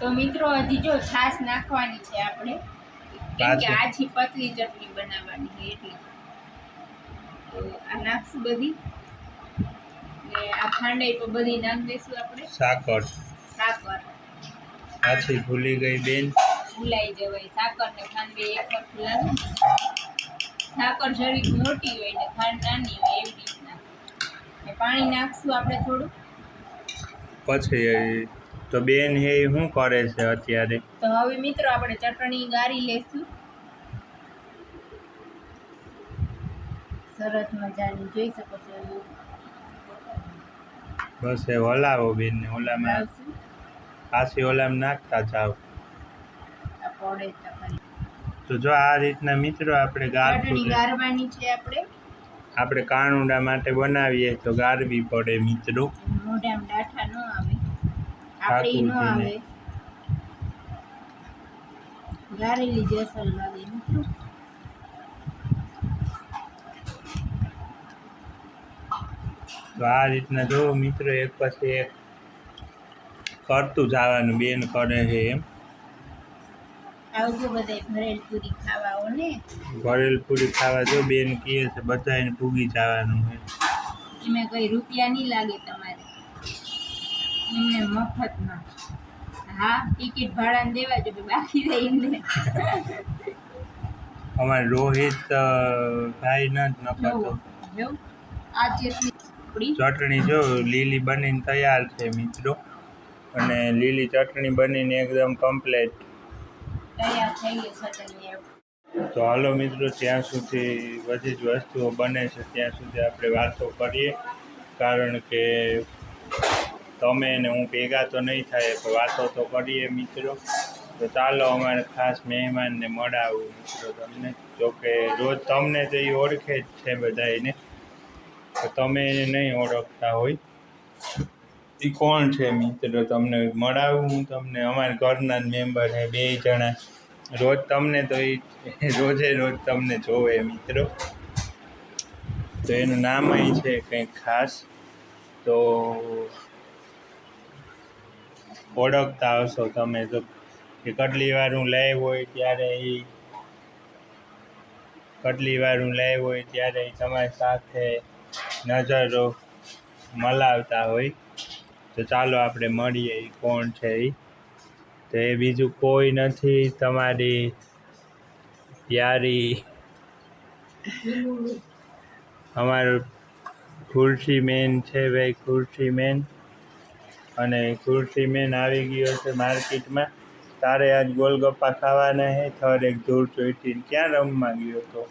તો મિત્રો હજી જો છાશ નાખવાની છે આપણે. કેમ કે આછી પતલી ચટણી બનાવવાની છે એટલે. તો આ નાખશું બધી. ને આ ખાંડાઈ પર બધી નાખી દઈશું આપણે. સાકર. સાકર. પાછી ભૂલી ગઈ બેન. ભૂલાઈ જવાય. સાકર ને ખાંડ બે એક વાર લાગે સાકર જરીક મોટી હોય ને ખાંડ નાની હોય એવી રીતના. પાણી નાખશું આપણે થોડું. પછી તો બેન હે શું કરે છે અત્યારે? તો હવે મિત્રો આપણે ચટણી ગાળી લેશું. સરસ મજાની જોઈ શકો છો બસ એ હલાવો બેન ને ઓલામાં પાછી ઓલામાં નાખતા જાવ ચટણી. તો જો આ રીતના મિત્રો આપણે ચટણી ગાળતું છે આપણે. આપણે કાણુંડા માટે બનાવીએ તો ગારવી પડે મિત્રો. મોઢામાં ડાઠા ન ન આવે. લાગે તો આ રીતના જો મિત્રો એક પછી એક કરતું જવાનું બેન કરે છે એમ. આવજો બધા ભરેલ પૂરી ખાવા ને. ભરેલ પૂરી ખાવા જો બેન કહે છે બધાને પૂગી જવાનું છે. એમાં કઈ રૂપિયા નહીં લાગે તમારે. એમને મફતમાં હા ટિકિટ ભાડાને દેવા જો બાકી રહીને અમારે રોહિત ભાઈ ન જ નકરતો આ ચટણી ચટણી જો લીલી બનીને તૈયાર છે મિત્રો. અને લીલી ચટણી બનીને એકદમ કમ્પ્લેટ તૈયાર થઈ ગઈ ચટણી તો હાલો મિત્રો ત્યાં સુધી બધી જ વસ્તુઓ બને છે. ત્યાં સુધી આપણે વાતો કરીએ. કારણ કે તમે ને હું ભેગા તો નહીં થાય, પણ વાતો તો કરીએ મિત્રો. તો ચાલો અમારે ખાસ મહેમાનને મળાવું મિત્રો તમને. જોકે રોજ તમને તો એ ઓળખે જ છે બધાને તો તમે એને નહીં ઓળખતા હોય. એ કોણ છે મિત્રો તમને મળાવું હું તમને? અમારા ઘરના જ મેમ્બર છે બે જણા. રોજ તમને તો એ રોજે રોજ તમને જોવે મિત્રો. તો એનું નામ અહીં છે કંઈક ખાસ. તો ઓળખતા હશો તમે તો કે કેટલી વાર હું લાઈવ હોય ત્યારે એ કેટલી વાર હું લાઈવ હોય ત્યારે તમારી સાથે નજરો મલાવતા હોય. તો ચાલો આપણે મળીએ એ કોણ છે એ તો એ બીજું કોઈ નથી તમારી યારી. અમારું ખુરશી મેન છે ભાઈ, ખુરશી મેન. અને ખુરશી મેન આવી ગયો છે માર્કેટમાં. તારે આજ ગોલગપ્પા ખાવાના હે? થર એક ધૂળ ચોઈટીને ક્યાં રમવા ગયો તો?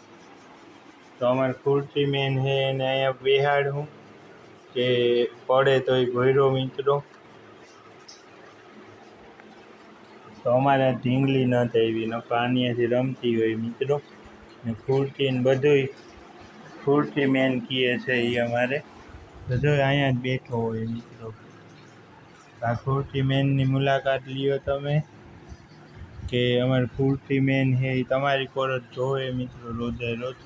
તો અમારે મેન હે એને અહીંયા બેહાડું કે પડે તો એ ભોયરો મિત્રો તો અમારે ઢીંગલી ન થઈ ન આનિયાથી રમતી હોય મિત્રો ને ખુરશીને બધુંય ખુરશી મેન કીએ છે એ અમારે. બધો અહીંયા જ બેઠો હોય મિત્રો આ ખુરશી મેનની મુલાકાત લ્યો તમે. કે અમારે ફૂલ મેન છે એ તમારી કોરજ જોવે મિત્રો રોજે રોજ.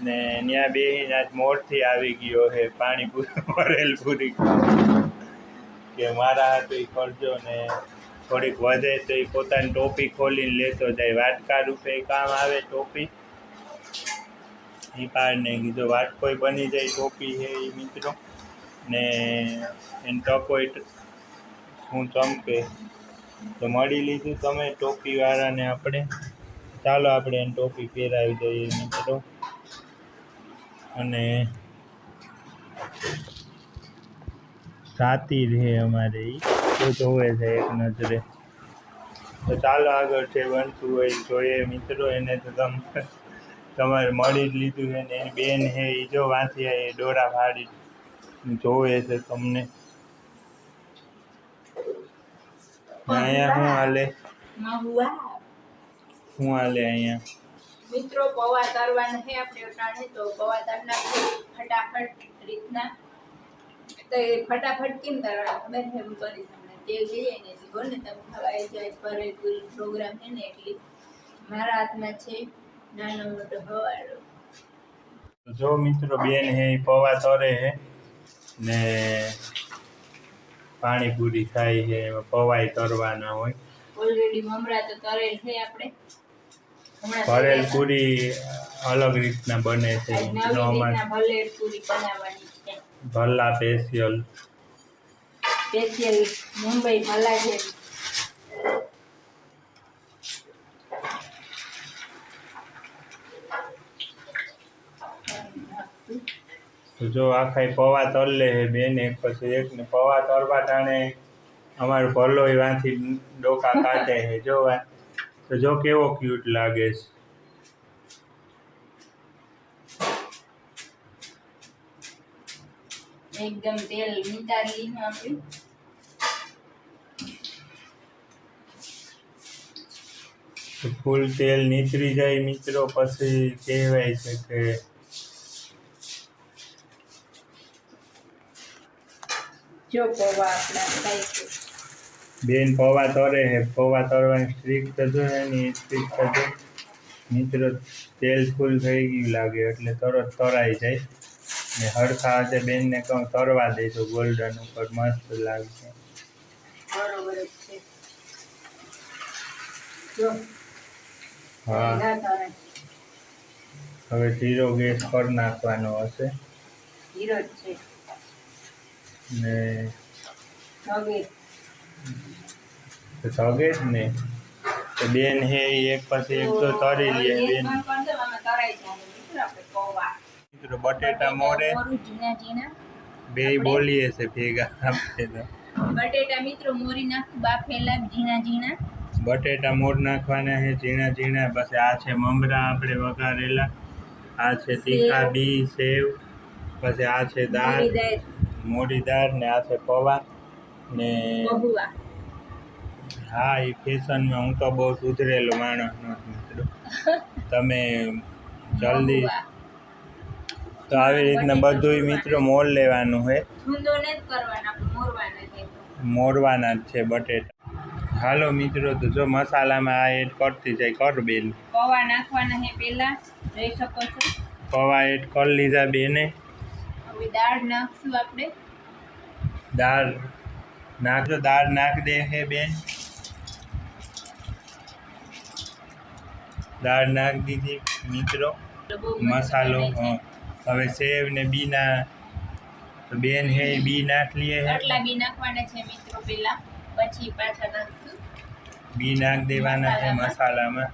ને ત્યાં બે આજ મોરથી આવી ગયો છે પાણી ભરેલ પૂરી કે મારા હાથે કરજો ને થોડીક વધે તો એ પોતાની ટોપી ખોલીને લેતો જાય. વાટકા રૂપે કામ આવે ટોપી. એ પાડને કીધું વાટકોઈ બની જાય ટોપી છે એ મિત્રો. ને એને ટકોઈ હું ચમકે તો મળી લીધું તમે ટોપીવાળાને આપણે. ચાલો આપણે એને ટોપી પહેરાવી દઈએ મિત્રો અને સાતી રહે અમારે એ તો જોવે છે એક નજરે. તો ચાલો આગળ છે, બનતું હોય જોઈએ. મિત્રો, એને તો તમે, તમારે મળી જ લીધું છે ને એની બેન છે એ જો વાંચી એ ડોરા ફાડી જોવે છે તમને ને અહીંયા હું હાલે? હું હાલે. અહીંયા? મિત્રો પૌવા તરવાના છે આપણે અટાણે તો પૌવા તરના ફટાફટ રીતના. તો એ ફટાફટ કેમ તરવાના? ખબર છે હું કરી તમને. તેલ જઈએ ને જીવો ને તમે ખવાય જાય ભરે પૂરી પ્રોગ્રામ છે ને એટલી મારા હાથમાં છે નાનો મોટો હવાડો જો મિત્રો બેન હે પૌવા તરે હે ને પાણીપુરી થાય છે એમાં પવાઈ તરવાના હોય. ઓલરેડી મમરા તો તરેલ છે આપણે. ભરેલ પૂરી અલગ રીતના બને છે. ભલ્લા સ્પેશિયલ સ્પેશિયલ મુંબઈ ભલ્લા છે જો આખા પવા તરલે લે બેન એક પછી એક ને પવા તરવા ટાણે અમારું ભલો વાંથી ડોકા કાઢે હે જો તો જો કેવો ક્યુટ લાગે છે. એકદમ તેલ નીતારી આપ્યું ફૂલ તેલ નીતરી જાય મિત્રો પછી કહેવાય છે કે જો પૌવા આપણા થાય બેન પૌવા તરે છે પૌવા તરવાની સ્ટ્રીક થતું ને એની સ્ટ્રીક થતું મિત્રો તેલ ફૂલ થઈ ગયું લાગે એટલે તરત તરાઈ જાય. ને હરખા હાથે બેનને કહું તરવા દેજો ગોલ્ડન ઉપર મસ્ત લાગશે. બરોબર છે. જો. હા. હવે ધીરો ગેસ પર નાખવાનો હશે. હીરો છે. ને હવે તો જગે જ ને? તો બેન હે એક પછી એક તો તરી લે બેન. મિત્રો બટેટા મોરે. બે બોલીએ છે ભેગા આપણે તો. બટેટા મિત્રો મોરી નાખ બાફેલા ઝીણા ઝીણા. બટેટા મોર નાખવાના છે ઝીણા ઝીણા પછી આ છે મમરા આપણે વઘારેલા. આ છે તીખા બી સેવ. પછી આ છે દાળ. મોરી દાળ ને આ છે પૌવા ને હા એ ફેશનમાં હું તો બહુ સુધરેલો માણસ નથી મિત્રો. તમે જલ્દી તો આવી રીતના બધુંય મિત્રો મોર લેવાનું છે. મોરવાના જ છે બટેટા. હાલો મિત્રો તો જો મસાલામાં આ એડ કરતી જાય કર બેન. પૌવા નાખવાના છે પહેલા જોઈ શકો છો. પૌવા એડ કરી લીધા બેને. હવે દાળ નાખશું આપણે? દાળ નાખજો દાળ નાખ દે હે બેન. દાળ નાખ દીધી મિત્રો. મસાલો. હવે સેવ ને બીના તો બેન હે બી નાખ લીએ હે. આટલા બી નાખવાના છે મિત્રો પહેલા પછી પાછા નાખશું. બી નાખ દેવાના છે મસાલામાં.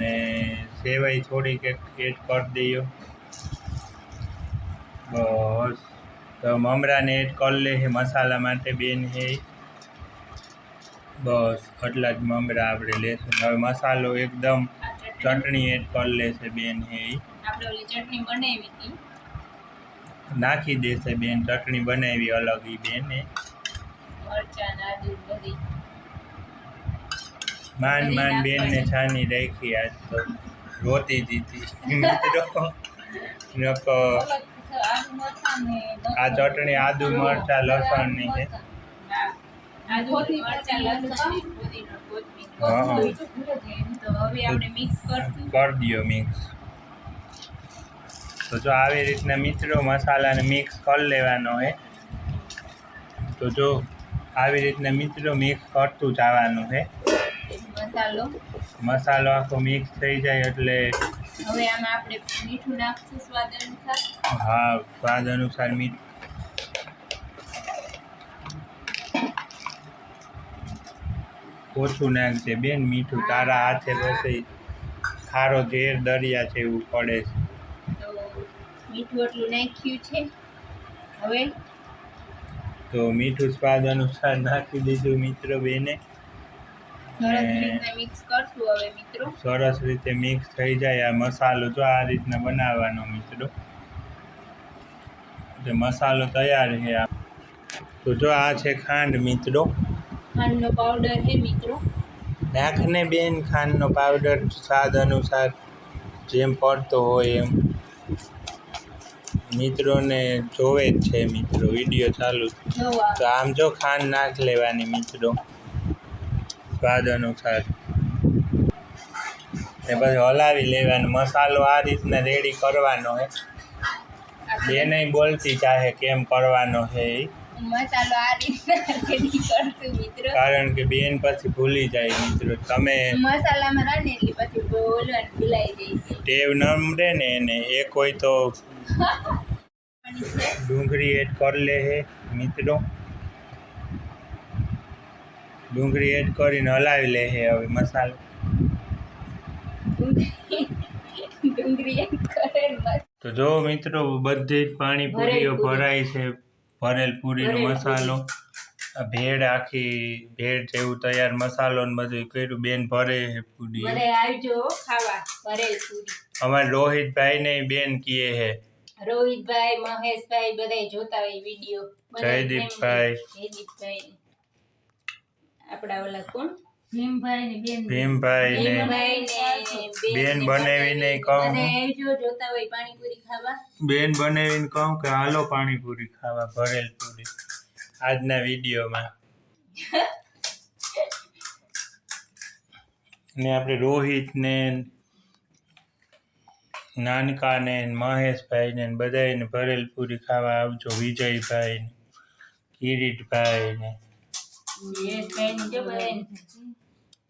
ને સેવાઈ થોડીક એડ કરી દઈએ બસ. તો મમરાને એડ કરી લે છે મસાલા માટે બેન હે બસ આટલા જ મમરા આપણે લેશું હવે મસાલો એકદમ ચટણી એડ કરી લેશે બેન હે આપણે ઓલી ચટણી બનાવી હતી. નાખી દેશે બેન ચટણી બનાવી અલગ ઈ બેને મરચાં માન માંડ બધી બેનને છાની રાખી આજ તો. રોતી દીધી મિત્રો નકો આ ચટણી આદુ મરચાં લસણની છે. કરી દો મિક્સ તો જો આવી રીતના મિત્રો મસાલાને મિક્સ કરી લેવાનો છે. તો જો આવી રીતના મિત્રો મિક્સ કરતું જવાનું છે. મસાલો. મસાલો આખો મિક્સ થઈ જાય એટલે હવે આમાં આપણે મીઠું નાખશું સ્વાદ અનુસાર. હા સ્વાદ અનુસાર મીઠ. ઓછું નાખજે બેન મીઠું તારા હાથે પછી ખારો ઝેર દરિયા છે એવું પડે છે. તો મીઠું એટલું નાખ્યું છે. હવે તો મીઠું સ્વાદ અનુસાર નાખી દીધું મિત્રો બેને. સરસ મિક્સ કરશું હવે મિત્રો. સરસ રીતે મિક્સ થઈ જાય આ મસાલો. જો આ રીતના બનાવવાનો મિત્રો. એટલે મસાલો તૈયાર છે આ. તો જો આ છે ખાંડ મિત્રો. ખાંડનો પાવડર છે મિત્રો. નાખને બેન ખાંડનો પાવડર સ્વાદ અનુસાર જેમ પડતો હોય એમ. મિત્રોને જોવે જ છે મિત્રો વીડિયો ચાલુ. તો આમ જો ખાંડ નાખ લેવાની મિત્રો. સ્વાદ અનુસાર. ને પછી હલાવી લેવાનો મસાલો આ રીતના રેડી કરવાનો હે. બે નહીં બોલતી ચાહે કેમ કરવાનો છે એ મસાલો આ રીતના મિત્રો. કારણ કે બેન પછી ભૂલી જાય મિત્રો તમે મસાલામાં રહે એટલે પછી બોલવાનું ભૂલાઈ જાય છે. ટેવ ન મળે ને એને એક હોય તો ડુંગળી એડ કરી લે હે મિત્રો. ડુંગળી એડ કરીને હલાવી લે હે હવે મસાલો. ડુંગળી તો જો મિત્રો બધી જ પાણીપુરીઓ ભરેલ ભરાય છે. ભરેલ પૂરીનો મસાલો. ભેળ આખી ભેળ જેવું તૈયાર મસાલો ને બધું કર્યું. બેન ભરે છે પૂરી. આવજો ખાવા. ભરેલ પૂરી. અમારે રોહિતભાઈ ને બેન કીએ હે રોહિતભાઈ મહેશભાઈ બધાય જોતા હોય વીડિયો. જયદીપભાઈ. જયદીપભાઈ. આપડા ઓલા કોણ? ભીમભાઈ ને બેન બનાવીને કહું. બેન બનાવીને કહું કે હાલો પાણીપુરી ખાવા ભરેલ પૂરી. આજના વિડીયોમાં. ને આપણે રોહિત ને નાનકા ને મહેશભાઈ ને બધાને ભરેલ પૂરી ખાવા આવજો વિજયભાઈ ને કિરીટભાઈ ને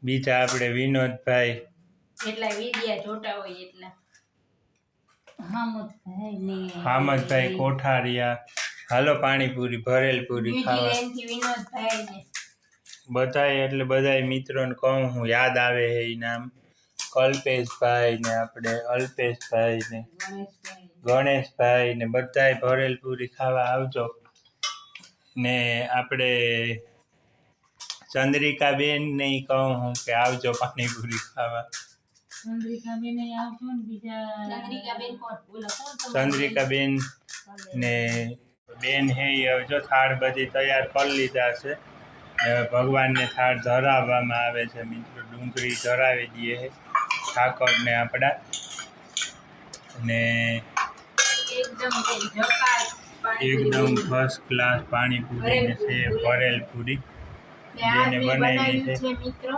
બીજા આપણે વિનોદભાઈ. જેટલા વિડિયા જોતા હોય એટલા. હામદભાઈ ને હામદભાઈ કોઠારિયા. હાલો પાણીપુરી ભરેલ પૂરી ખાવા. વિનોદભાઈ ને બધાય એટલે બધાય મિત્રોને કહું હું યાદ આવે હે એ નામ. કલ્પેશભાઈ ને આપણે અલ્પેશભાઈ ને ગણેશભાઈ ગણેશભાઈ ને બધાય ભરેલ પૂરી ખાવા આવજો. ને આપણે ચંદ્રિકાબેન બેન નહીં કહું હું કે આવજો પાણીપુરી ખાવા. ચંદ્રિકા બેન ને ચંદ્રિકાબેન બેન હે આવજો જો થાળ બધી તૈયાર કરી લીધા છે. ભગવાનને થાળ ધરાવવામાં આવે છે મિત્રો. ડુંગળી ધરાવી દઈએ છે ઠાકરને આપણા ને એકદમ. First class panipuri. છે ભરેલ પૂરી. ને આ જેને મેં બનાવી છે. મિત્રો.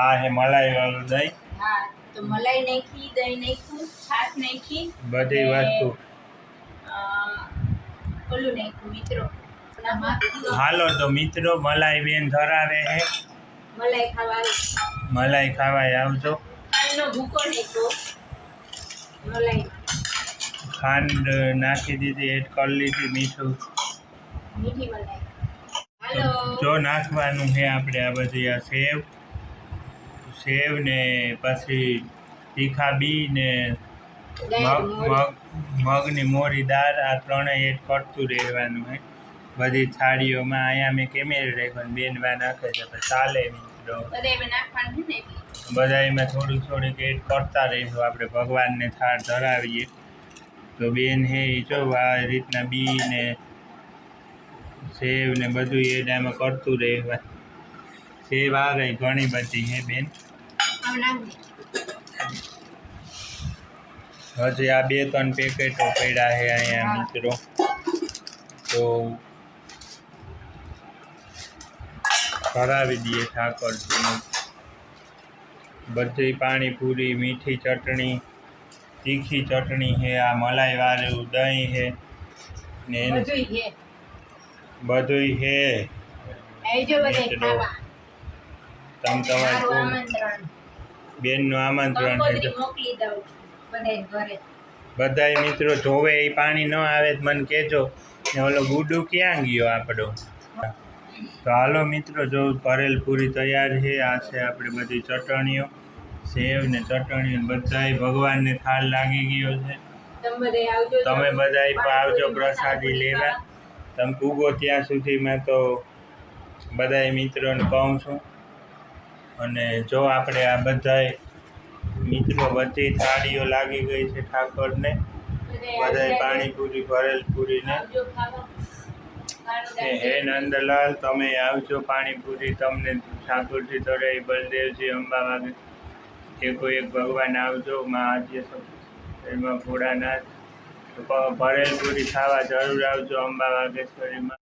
આ હે મલાઈ વાળું દહીં. હા તો મલાઈ નાખી દહીં નાખ્યું છાશ નાખી બધી વસ્તુ ઓલું નાખ્યું મિત્રો. હાલો તો મિત્રો મલાઈ બેન ધરાવે હે મલાઈ ખાવા મલાઈ ખાવા આવજો. ખાંડનો ભૂકો નાખ્યો. મલાઈ. ખાંડ નાખી દીધી એડ કરી લીધી મીઠું. મીઠી મલાઈ. જો નાખવાનું છે આપણે આ બધી આ સેવ. સેવ ને પછી તીખા બી ને મગ મગ મગની મોરી દાળ આ ત્રણેય એડ કરતું રહેવાનું છે બધી થાળીઓમાં અહીંયા મેં કેમેરે રાખ્યો બેનમાં નાખે છે પણ ચાલે મિત્રો. બધે એમાં એમાં થોડુંક એડ કરતા રહીશું આપણે ભગવાનને થાળ ધરાવીએ. તો બેન હે જો આ રીતના બી ને સેવ ને બધું એડ આમાં કરતું રહેવા સેવ આ ગઈ ઘણી બધી હે બેન. આમ નાખી હજી આ બે ત્રણ પેકેટો પડ્યા છે અહીંયા મિત્રો. તો કરાવી દઈએ ઠાકોરજીનું. બધી પાણીપુરી, મીઠી ચટણી, તીખી ચટણી છે આ મલાઈ વાળું દહીં છે ને એનું બધુંય બધે. ખાવા. તમ તમારે બેનનું આમંત્રણ બધાય મિત્રો જોવે એ પાણી ન આવે તો મને કહેજો. ને ઓલો ગુડુ ક્યાં ગયો આપણો? તો હાલો મિત્રો જો પરેલ પૂરી તૈયાર છે આ છે આપણે બધી ચટણીઓ. સેવ ને ચટણીઓ બધાય ભગવાનને થાળ લાગી ગયો છે. તમે બધાય આવજો પ્રસાદી લેવા. તમે પૂગો ત્યાં સુધી મેં તો બધાય મિત્રોને કહું છું. અને જો આપણે આ બધાય મિત્રો બધી થાળીઓ લાગી ગઈ છે ઠાકોરને, બધાય પાણીપુરી ભરેલ પૂરીને હે નંદલાલ, તમે આવજો પાણીપુરી, તમને ઠાકોરજી તોડે બલદેવજી અંબાવાગે. એકો એક ભગવાન આવજો, માં આદ્ય એમાં ભોળાનાથ ભરેલ પૂરી ખાવા જરૂર આવજો અંબા વાગેશ્વરીમાં